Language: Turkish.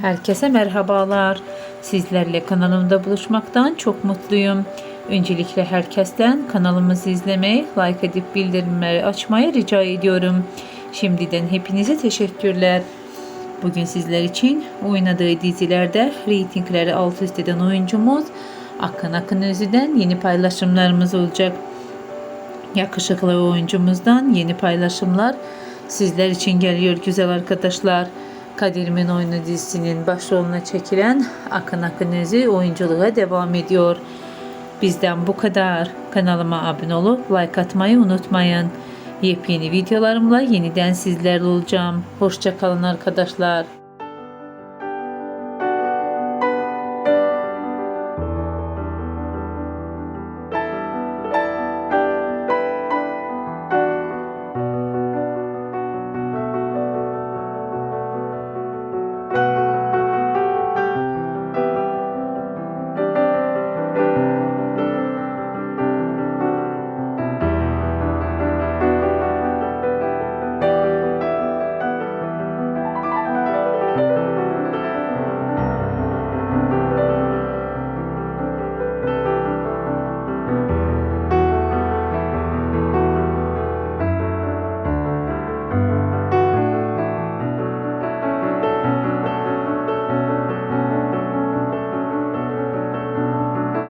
Herkese merhabalar. Sizlerle kanalımda buluşmaktan çok mutluyum. Öncelikle herkesten kanalımızı izlemeyi, like edip bildirimleri açmayı rica ediyorum. Şimdiden hepinize teşekkürler. Bugün sizler için oynadığı dizilerde reytingleri alt üst eden oyuncumuz Akın Akın Özü'den yeni paylaşımlarımız olacak. Yakışıklı oyuncumuzdan yeni paylaşımlar sizler için geliyor güzel arkadaşlar. Kaderimin Oyunu dizisinin başrolüne çekilen Akın Akın Özü oyunculuğa devam ediyor. Bizden bu kadar. Kanalıma abone olup like atmayı unutmayın. Yepyeni videolarımla yeniden sizlerle olacağım. Hoşçakalın arkadaşlar.